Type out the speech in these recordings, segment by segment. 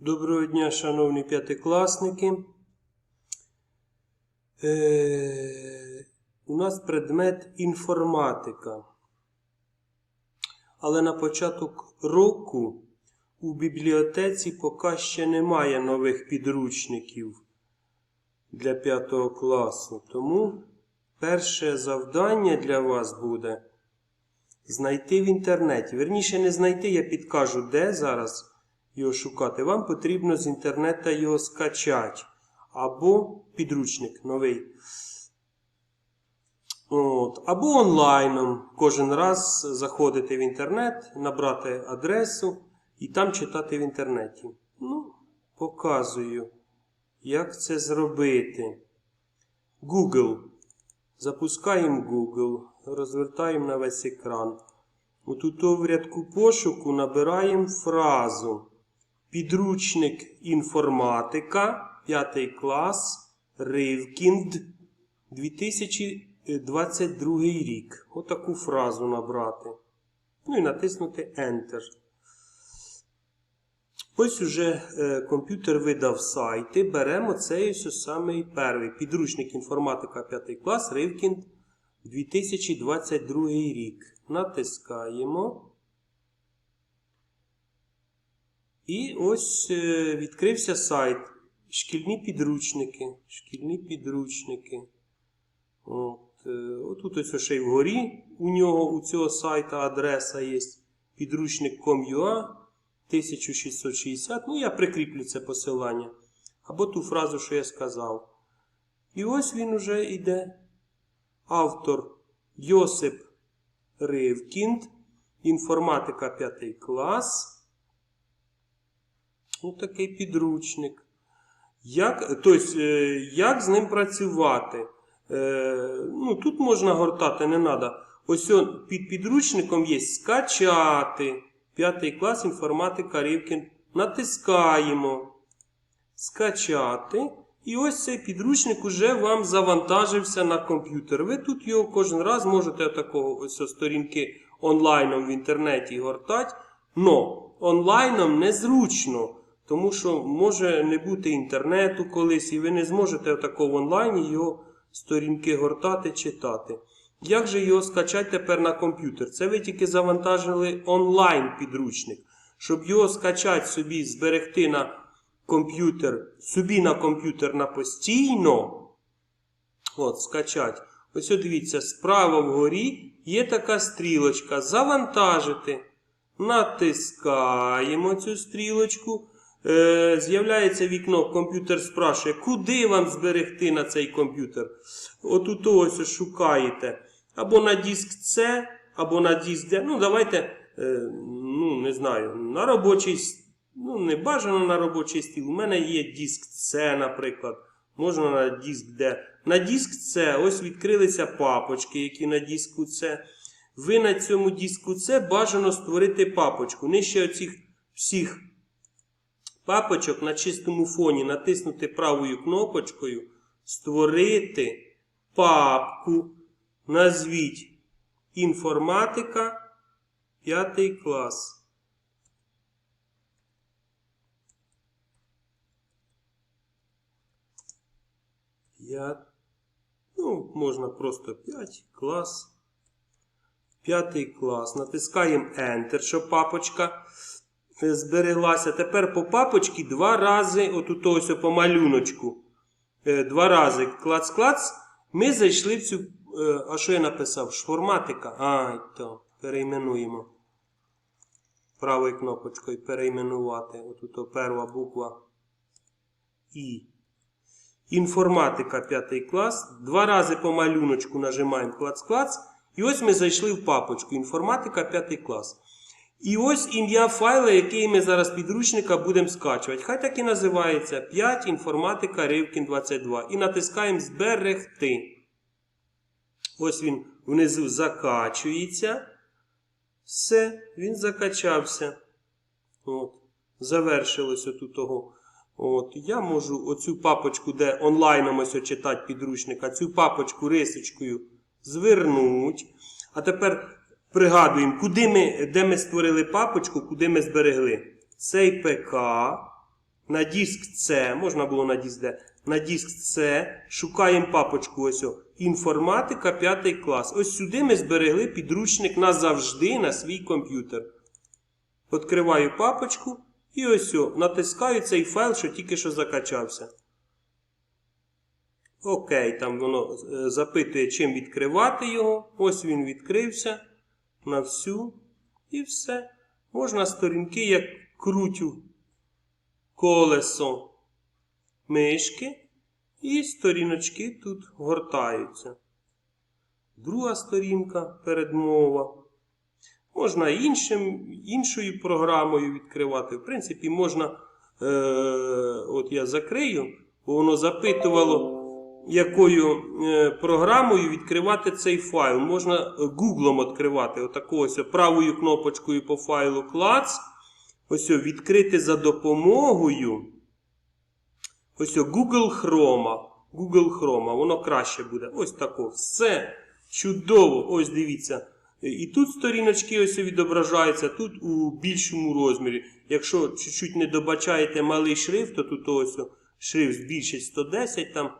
Доброго дня, шановні п'ятикласники. Е, у нас предмет інформатика. Але на початок року у бібліотеці поки ще немає нових підручників для 5 класу. Тому перше завдання для вас буде знайти в інтернеті. Верніше, не знайти, я підкажу, де зараз його шукати. Вам потрібно з інтернету його скачати. Або підручник новий. От. Або онлайном. Кожен раз заходити в інтернет, набрати адресу і там читати в інтернеті. Ну, показую, як це зробити. Google. Запускаємо Google, розвертаємо на весь екран. Отут в рядку пошуку набираємо фразу. Підручник інформатика, 5 клас, Ривкінд, 2022 рік. Отаку фразу набрати. Ну і натиснути Enter. Ось уже е, комп'ютер видав сайти. Беремо цей ось самий перший. Підручник інформатика 5 клас, Ривкінд, 2022 рік. Натискаємо. І ось е, відкрився сайт. Шкільні підручники. Шкільні підручники. От, е, отут ось ще й вгорі у нього, у цього сайта адреса є. Підручник.com.ua 1660. Ну, я прикріплю це посилання. Або ту фразу, що я сказав. І ось він уже йде. Автор Йосип Ривкінд. Інформатика 5 клас. Ось такий підручник. Як, тобто, як з ним працювати? Е, ну, Тут можна гортати, не треба. Ось під підручником є скачати. П'ятий клас інформатика Рівкін. Натискаємо. Скачати. І ось цей підручник уже вам завантажився на комп'ютер. Ви тут його кожен раз можете такого ось сторінки онлайном в інтернеті гортати. Но онлайном незручно. Тому що може не бути інтернету колись, і ви не зможете отако в онлайні його сторінки гортати, читати. Як же його скачати тепер на комп'ютер? Це ви тільки завантажили онлайн підручник. Щоб його скачати собі, зберегти на комп'ютер, собі на комп'ютер на постійно. От, скачати. Ось дивіться, справа вгорі є така стрілочка. Завантажити. Натискаємо цю стрілочку. Е, З'являється вікно, комп'ютер спрашує, куди вам зберегти на цей комп'ютер. Отут ось шукаєте. Або на диск C, або на диск D. Ну, давайте, е, ну, не знаю, на робочий с- Ну, не бажано на робочий стіл. У мене є диск C, наприклад. Можна на диск D. На диск C ось відкрилися папочки, які на диску C. Ви на цьому диску C бажано створити папочку. Нижче оцих всіх папочок на чистому фоні натиснути правою кнопочкою, створити папку. Назвіть інформатика 5 клас. Я, ну, можна просто 5 клас. П'ятий клас. Натискаємо Enter, щоб папочка збереглася. Тепер по папочці два рази, отут ось по малюночку. е, Два рази клац-клац. Ми зайшли в цю. е, А що я написав? Шформатика. Ай, то. Перейменуємо. Правою кнопочкою перейменувати. Отут перша буква І. Інформатика 5 клас. Два рази по малюночку нажимаємо клац-клац. І ось ми зайшли в папочку. Інформатика 5 клас. І ось ім'я файла, який ми зараз підручника будемо скачувати. Хай так і називається 5 інформатика Ривкін 22. І натискаємо Зберегти. Ось він внизу закачується. Все, він закачався. От. Завершилось отут того. От, я можу оцю папочку, де онлайном ось читати підручника, цю папочку рисочкою звернуть. А тепер пригадуємо, куди ми, де ми створили папочку, куди ми зберегли. Цей ПК на диск C, можна було на диск D, на диск C, шукаємо папочку ось о, інформатика 5 клас. Ось сюди ми зберегли підручник назавжди на свій комп'ютер. Відкриваю папочку і ось о, натискаю цей файл, що тільки що закачався. Окей, там воно е, запитує, чим відкривати його. Ось він відкрився на всю. І все. Можна сторінки, як крутю колесо мишки, і сторіночки тут гортаються. Друга сторінка передмова. Можна іншим, іншою програмою відкривати. В принципі, можна, е, от я закрию, бо воно запитувало, якою е, програмою відкривати цей файл. Можна Google відкривати. Отаку правою кнопочкою по файлу клац. Ось відкрити за допомогою. Ось Google Chrome. Google Chrome. Воно краще буде. Ось тако. Все чудово. Ось дивіться. І тут сторіночки ось відображаються, тут у більшому розмірі. Якщо чуть-чуть не добачаєте малий шрифт, то тут ось шрифт збільшить 110 там.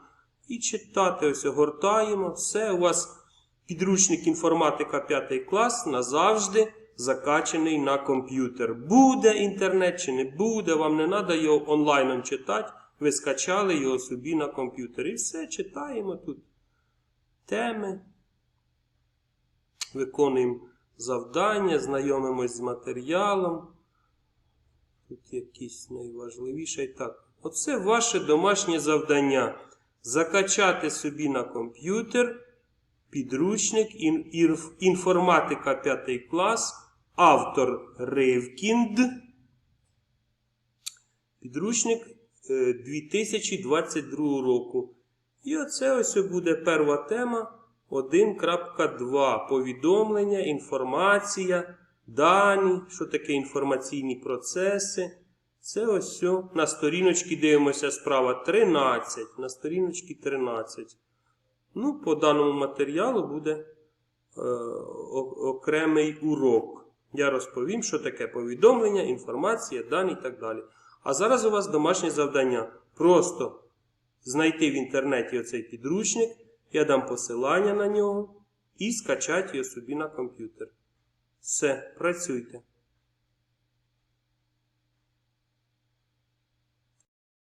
І читати ось гортаємо. Все, у вас підручник інформатика 5 клас назавжди закачаний на комп'ютер. Буде інтернет чи не буде, вам не треба його онлайном читати. Ви скачали його собі на комп'ютер. І все читаємо тут. Теми. Виконуємо завдання, знайомимось з матеріалом. Тут якісь найважливіше. Так. Оце ваше домашнє завдання. Закачати собі на комп'ютер підручник інформатика 5 клас, автор Ривкінд. Підручник е, 2022 року. І оце ось буде перша тема 1.2. Повідомлення, інформація, дані, що таке інформаційні процеси. Це ось все. На сторіночці дивимося справа 13. На сторіночці 13. Ну, по даному матеріалу буде е, окремий урок. Я розповім, що таке повідомлення, інформація, дані і так далі. А зараз у вас домашнє завдання. Просто знайти в інтернеті оцей підручник, я дам посилання на нього і скачати його собі на комп'ютер. Все, працюйте.